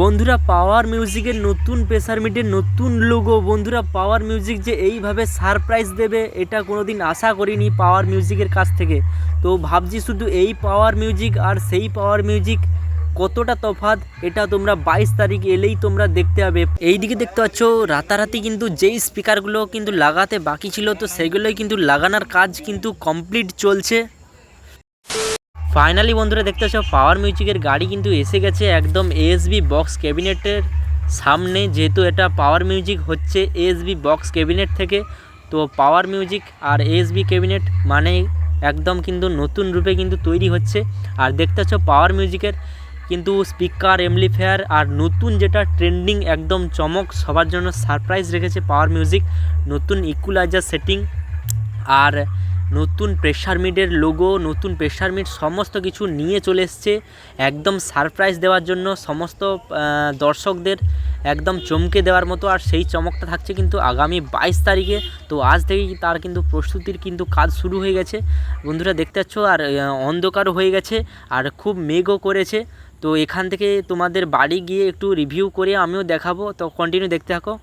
বন্ধুরা পাওয়ার মিউজিকের নতুন প্রেসার মিটের নতুন লোগো বন্ধুরা পাওয়ার মিউজিক যে এইভাবে সারপ্রাইজ দেবে, এটা কোনো দিন আশা করিনি পাওয়ার মিউজিকের কাছ থেকে। তো ভাবছি শুধু এই পাওয়ার মিউজিক আর সেই পাওয়ার মিউজিক কতটা তফাৎ, এটা তোমরা বাইশ তারিখ এলেই তোমরা দেখতে পাবে। এইদিকে দেখতে পাচ্ছ, রাতারাতি কিন্তু যেই স্পিকারগুলো কিন্তু লাগাতে বাকি ছিল, তো সেগুলোই কিন্তু লাগানোর কাজ কিন্তু কমপ্লিট চলছে। ফাইনালি বন্ধুরা দেখতে পাচ্ছ পাওয়ার মিউজিকের গাড়ি কিন্তু এসে গেছে একদম এএসবি বক্স ক্যাবিনেটের সামনে, যেহেতু এটা পাওয়ার মিউজিক হচ্ছে এএসবি বক্স ক্যাবিনেট থেকে। তো পাওয়ার মিউজিক আর এএসবি ক্যাবিনেট মানে একদম কিন্তু নতুন রূপে কিন্তু তৈরি হচ্ছে। আর দেখতে পাচ্ছ পাওয়ার মিউজিকের কিন্তু স্পিকার এমলিফায়ার আর নতুন যেটা ট্রেন্ডিং একদম চমক, সবার জন্য সারপ্রাইজ রেখেছে পাওয়ার মিউজিক নতুন ইকুলাইজার সেটিং আর নতুন প্রেশার মিডের লোগো নতুন প্রেশার মিড সমস্ত কিছু নিয়ে চলে এসছে। একদম সারপ্রাইজ দেওয়ার জন্য সমস্ত দর্শকদের একদম চমকে দেওয়ার মতো। আর সেই চমকটা থাকছে কিন্তু আগামী বাইশ তারিখে। তো আজ থেকেই তার কিন্তু প্রস্তুতির কিন্তু কাজ শুরু হয়ে গেছে। বন্ধুরা দেখতে পাচ্ছ, আর অন্ধকারও হয়ে গেছে, আর খুব মেঘও করেছে। তো এখান থেকে তোমাদের বাড়ি গিয়ে একটু রিভিউ করে আমিও দেখাবো। তো কন্টিনিউ দেখতে থাকো।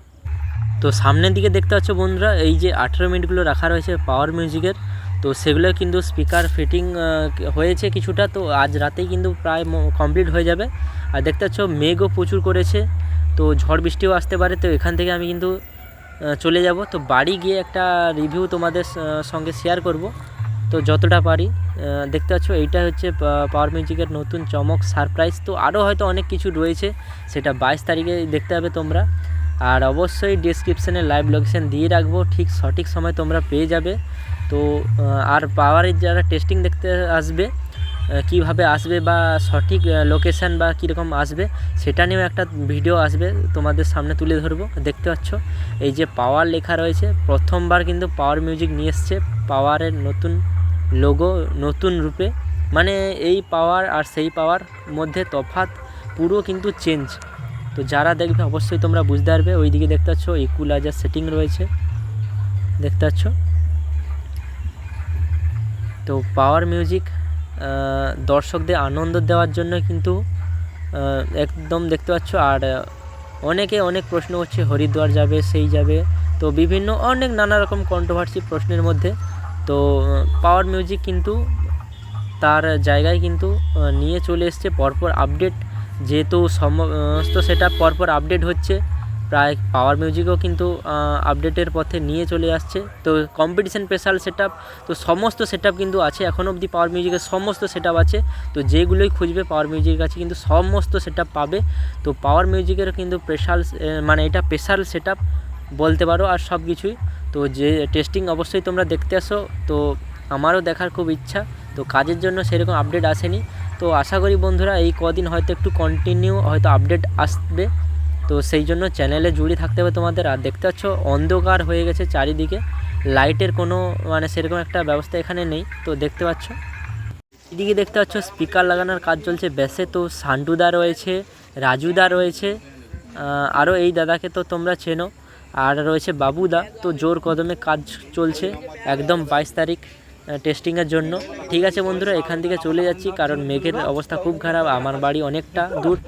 তো সামনের দিকে দেখতে পাচ্ছ বন্ধুরা, এই যে আঠেরো মিনিটগুলো রাখা রয়েছে পাওয়ার মিউজিকের তো সেগুলো কিন্তু স্পিকার ফিটিং হয়েছে কিছুটা, তো আজ রাতেই কিন্তু প্রায় কমপ্লিট হয়ে যাবে। আর দেখতে পাচ্ছ, মেঘও প্রচুর করেছে, তো ঝড় বৃষ্টিও আসতে পারে, তো এখান থেকে আমি কিন্তু চলে যাব। তো বাড়ি গিয়ে একটা রিভিউ তোমাদের সঙ্গে শেয়ার করব। তো যতটা পারি দেখতে পাচ্ছ, এইটা হচ্ছে পাওয়ার মিউজিকের নতুন চমক সারপ্রাইজ তো আরও হয়তো অনেক কিছু রয়েছে, সেটা বাইশ তারিখে দেখতে হবে তোমরা। আর অবশ্যই ডিসক্রিপশানে লাইভ লোকেশান দিয়ে রাখব। ঠিক সঠিক সময় তোমরা পেয়ে যাবে। তো আর পাওয়ারের যারা টেস্টিং দেখতে আসবে কীভাবে আসবে বা সঠিক লোকেশান বা কীরকম আসবে, সেটা নিয়েও একটা ভিডিও আসবে তোমাদের সামনে তুলে ধরবো। দেখতে পাচ্ছ? এই যে পাওয়ার লেখা রয়েছে, প্রথমবার কিন্তু পাওয়ার মিউজিক নিয়ে এসছে। পাওয়ারের নতুন লোগো নতুন রূপে। মানে এই পাওয়ার আর সেই পাওয়ার মধ্যে তফাৎ পুরো কিন্তু চেঞ্জ তো যারা দেখবে, অবশ্যই তোমরা বুঝতে পারবে। ওই দিকে দেখতে পাচ্ছ ইকুলাইজার সেটিং রয়েছে। দেখতে পাচ্ছ? তো পাওয়ার মিউজিক দর্শকদের আনন্দ দেওয়ার জন্য কিন্তু একদম দেখতে পাচ্ছ। আর অনেকে অনেক প্রশ্ন করছে, হরিদ্বার যাবে, সেই যাবে। তো বিভিন্ন অনেক নানা রকম কন্ট্রোভার্সি প্রশ্নের মধ্যে। তো পাওয়ার মিউজিক কিন্তু তার জায়গায় কিন্তু নিয়ে চলে এসছে। পরপর আপডেট যেহেতু সমস্ত সেটা পরপর আপডেট হচ্ছে। প্রায় পাওয়ার মিউজিকও কিন্তু আপডেটের পথে নিয়ে চলে আসছে। তো কম্পিটিশান স্পেশাল সেট তো সমস্ত সেট কিন্তু আছে। এখনও অবধি পাওয়ার মিউজিকের সমস্ত সেট আছে। তো যেগুলোই খুঁজবে পাওয়ার মিউজিকের কাছে কিন্তু সমস্ত সেট পাবে। তো পাওয়ার মিউজিকের কিন্তু স্পেশাল মানে এটা স্পেশাল সেট বলতে পারো আর সব কিছুই তো যে টেস্টিং অবশ্যই তোমরা দেখতে আসো। তো আমারও দেখার খুব ইচ্ছা। তো কাজের জন্য সেরকম আপডেট আসেনি। তো আশা করি বন্ধুরা এই কদিন হয়তো একটু কন্টিনিউ হয়তো আপডেট আসবে। তো সেই জন্য চ্যানেলে জুড়ে থাকতে হবে তোমাদের। আর দেখতে পাচ্ছ, অন্ধকার হয়ে গেছে চারিদিকে। লাইটের কোনো মানে সেরকম একটা ব্যবস্থা এখানে নেই। তো দেখতে পাচ্ছ। এদিকে দেখতে পাচ্ছ স্পিকার লাগানোর কাজ চলছে। ব্যাসে তো সান্টুদা রয়েছে, রাজুদা রয়েছে আরও এই দাদাকে তো তোমরা চেনো। আর রয়েছে বাবুদা। তো জোর কদমে কাজ চলছে। একদম বাইশ তারিখ। টেস্টিংয়ের জন্য। ঠিক আছে বন্ধুরা, এখান থেকে চলে যাচ্ছি, কারণ মেঘের অবস্থা খুব খারাপ, আমার বাড়ি অনেকটা দূর।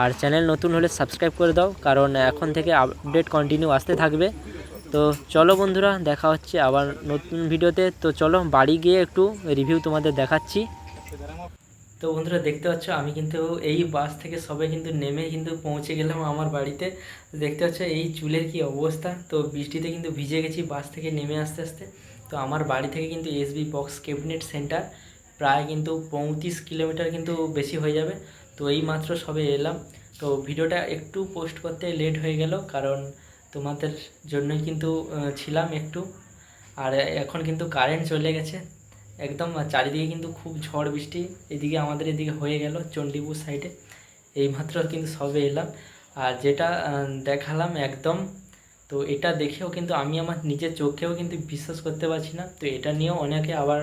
আর চ্যানেল নতুন হলে সাবস্ক্রাইব করে দাও, কারণ এখন থেকে আপডেট কন্টিনিউ আসতে থাকবে। তো চলো বন্ধুরা, দেখা হচ্ছে আবার নতুন ভিডিওতে তো। চলো, বাড়ি গিয়ে একটু রিভিউ তোমাদের দেখাচ্ছি। তো বন্ধুরা দেখতে পাচ্ছ, আমি কিন্তু এই বাস থেকে সবাই কিন্তু নেমে কিন্তু পৌঁছে গেলাম আমার বাড়িতে। দেখতে পাচ্ছ, এই চুলের কি অবস্থা? তো বৃষ্টিতে কিন্তু ভিজে গেছি বাস থেকে নেমে আস্তে আস্তে। তো আমার বাড়ি থেকে কিন্তু এসবি বক্স ক্যাবিনেট সেন্টার, প্রায় কিন্তু পঁয়ত্রিশ কিলোমিটার কিন্তু বেশি হয়ে যাবে। তো এই মাত্র সবে এলাম। তো ভিডিওটা একটু পোস্ট করতে লেট হয়ে গেল, কারণ তোমাদের জন্যই কিন্তু ছিলাম একটু। আর এখন কিন্তু কারেন্ট চলে গেছে। একদম চারিদিকে কিন্তু খুব ঝড় বৃষ্টি, এদিকে আমাদের এদিকে হয়ে গেল চণ্ডীপুর সাইডে এইমাত্র কিন্তু সবে এলাম। আর যেটা দেখালাম একদম, তো এটা দেখেও কিন্তু আমি আমার নিজের চোখেও কিন্তু বিশ্বাস করতে পারছি না। তো এটা নিয়েও অনেকে আবার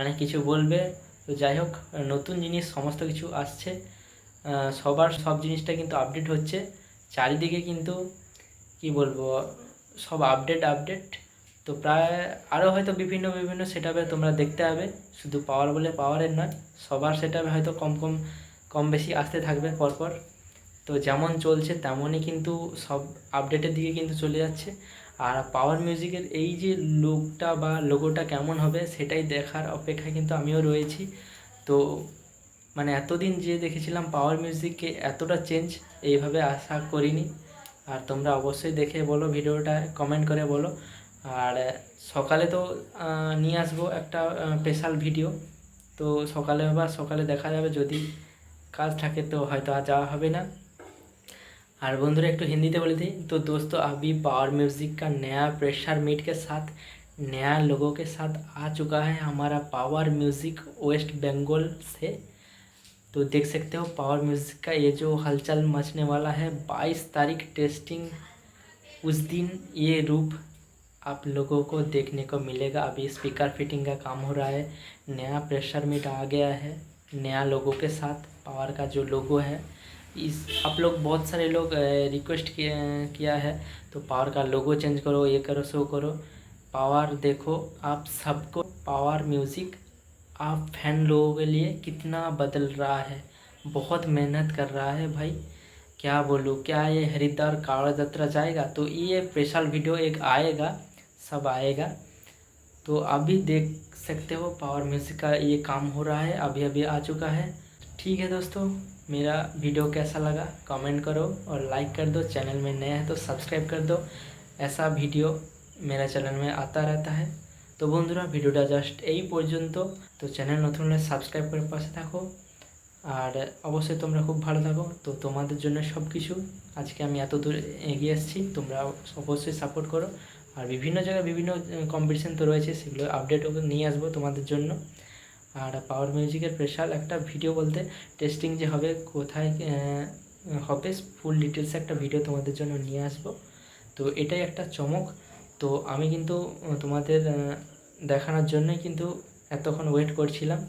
অনেক কিছু বলবে। তো যাই হোক, নতুন জিনিস, সমস্ত কিছু আসছে। সবার সব জিনিসটা কিন্তু আপডেট হচ্ছে। চারিদিকে কিন্তু, কি বলব, সব আপডেট আপডেট তো প্রায় আরও হয়তো বিভিন্ন বিভিন্ন সেট তোমরা দেখতে হবে শুধু পাওয়ার বলে পাওয়ারের নয়, সবার সেট হয়তো কম কম কম বেশি আসতে থাকবে পরপর। তো যেমন চলছে তেমনই কিন্তু সব আপডেটের দিকে কিন্তু চলে যাচ্ছে। আর পাওয়ার মিউজিকের এই যে লুকটা বা লোগোটা কেমন হবে সেটাই দেখার অপেক্ষায় কিন্তু আমিও রয়েছি। তো মানে এতদিন যে দেখেছিলাম পাওয়ার মিউজিককে এতটা চেঞ্জ এইভাবে আশা করিনি। আর তোমরা অবশ্যই দেখে বলো ভিডিওটা কমেন্ট করে বলো। আর সকালে তো আহ, নিয়ে আসবো একটা স্পেশাল ভিডিও তো সকালে বা সকালে দেখা যাবে যদি কাজ থাকে তো হয়তো আর যাওয়া হবে না और बंधुरा एक हिंदी ते बोले थे तो दोस्तों अभी पावर म्यूजिक का नया प्रेशर मीट के साथ नया लोगों के साथ आ चुका है हमारा पावर म्यूजिक वेस्ट बंगाल से तो देख सकते हो पावर म्यूजिक का ये जो हलचल मचने वाला है 22 तारीख टेस्टिंग उस दिन ये रूप आप लोगों को देखने को मिलेगा। अभी स्पीकर फिटिंग का काम हो रहा है। नया प्रेशर मीट आ गया है। नया लोगों के साथ। पावर का जो लोगो है, इस आप लोग बहुत सारे लोग रिक्वेस्ट किया है। तो पावर का लोगो चेंज करो, ये करो, सो करो। पावर देखो, आप सबको पावर म्यूज़िक आप फ़ैन लोगों के लिए कितना बदल रहा है। बहुत मेहनत कर रहा है भाई। क्या बोलूँ, क्या ये हरिद्वार कावड़ यात्रा जाएगा? तो ये स्पेशल वीडियो एक आएगा। सब आएगा तो अभी देख सकते हो पावर म्यूजिक का ये काम हो रहा है अभी अभी आ चुका है ठीक है दोस्तों मेरा वीडियो कैसा लगा कमेंट करो और लाइक कर दो चैनल में नया है तो सब्सक्राइब कर दो ऐसा वीडियो मेरा चैनल में आता रहता है তো বন্ধুরা ভিডিওটা জাস্ট এই পর্যন্ত তো চ্যানেল নতুন হলে সাবস্ক্রাইব করে পাশে থাকো আর অবশ্যই তোমরা খুব ভালো থাকো তো তোমাদের জন্য সব কিছু আজকে আমি এত দূর এগিয়ে এসেছি তোমরা অবশ্যই সাপোর্ট করো আর বিভিন্ন জায়গায় বিভিন্ন কম্পিটিশান তো রয়েছে, সেগুলো আপডেট নিয়ে আসব তোমাদের জন্য। আর পাওয়ার মিউজিকের স্পেশাল একটা ভিডিও বলতে টেস্টিং যে হবে, কোথায় হবে ফুল ডিটেলসে একটা ভিডিও তোমাদের জন্য নিয়ে আসব। তো এটাই একটা চমক। তো আমি কিন্তু তোমাদের দেখানোর জন্যই কিন্তু এতক্ষণ ওয়েট করছিলাম।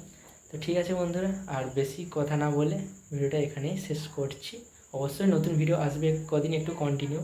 তো ঠিক আছে বন্ধুরা, আর বেশি কথা না বলে ভিডিওটা এখানেই শেষ করছি। অবশ্যই নতুন ভিডিও আসবে, কদিন একটু কন্টিনিউ